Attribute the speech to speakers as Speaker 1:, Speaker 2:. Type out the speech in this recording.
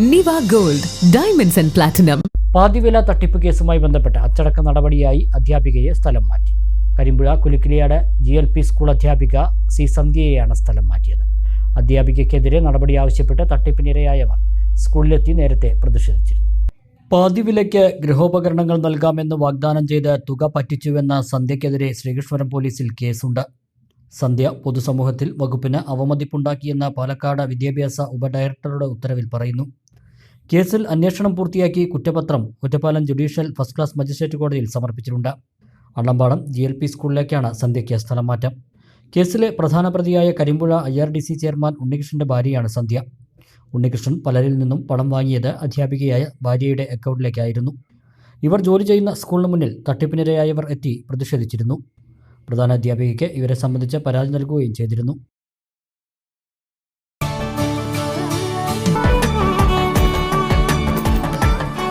Speaker 1: Niva gold diamonds and platinum
Speaker 2: പാതിവില തട്ടിപ്പ് കേസുമായി ബന്ധപ്പെട്ട് അച്ചടക്ക നടപടിയായി അധ്യാപികയെ സ്ഥലം മാറ്റി. Karimpuzha Kulukkiliyad G L P school അധ്യാപിക സി സന്ധ്യയെയാണ് സ്ഥലം മാറ്റിയത്. അധ്യാപികയ്ക്കെതിരെ നടപടി ആവശ്യപ്പെട്ട് തട്ടിപ്പിനിരയായവർ സ്കൂളിലെത്തി നേരത്തെ പ്രതിഷേധിച്ചിരുന്നു. പാതിവിലയ്ക്ക് ഗൃഹോപകരണങ്ങൾ നൽകാമെന്ന് വാഗ്ദാനം ചെയ്ത് തുക പറ്റിച്ചുവെന്ന സന്ധ്യയ്ക്കെതിരെ ശ്രീകൃഷ്ണപുരം പോലീസിൽ കേസുണ്ട്. സന്ധ്യ പൊതുസമൂഹത്തിൽ വകുപ്പിന് അവമതിപ്പുണ്ടാക്കിയെന്ന പാലക്കാട് വിദ്യാഭ്യാസ ഉപഡയറക്ടറുടെ ഉത്തരവിൽ പറയുന്നു. കേസിൽ അന്വേഷണം പൂർത്തിയാക്കി കുറ്റപത്രം Ottapalam judicial first class magistrate കോടതിയിൽ സമർപ്പിച്ചിട്ടുണ്ട്. അള്ളമ്പാടം ജി എൽ പി സ്കൂളിലേക്കാണ് സന്ധ്യയ്ക്ക് സ്ഥലം മാറ്റം കേസിലെ പ്രധാന പ്രതിയായ Karimpuzha I R D C chairman ഉണ്ണികൃഷ്ണന്റെ ഭാര്യയാണ് സന്ധ്യ. ഉണ്ണികൃഷ്ണൻ പലരിൽ നിന്നും പണം വാങ്ങിയത് അധ്യാപികയായ ഭാര്യയുടെ അക്കൗണ്ടിലേക്കായിരുന്നു. ഇവർ ജോലി ചെയ്യുന്ന സ്കൂളിന് മുന്നിൽ തട്ടിപ്പിനിരയായവർ എത്തി പ്രതിഷേധിച്ചിരുന്നു. പ്രധാന അധ്യാപികയ്ക്ക് ഇവരെ സംബന്ധിച്ച് പരാതി നൽകുകയും ചെയ്തിരുന്നു.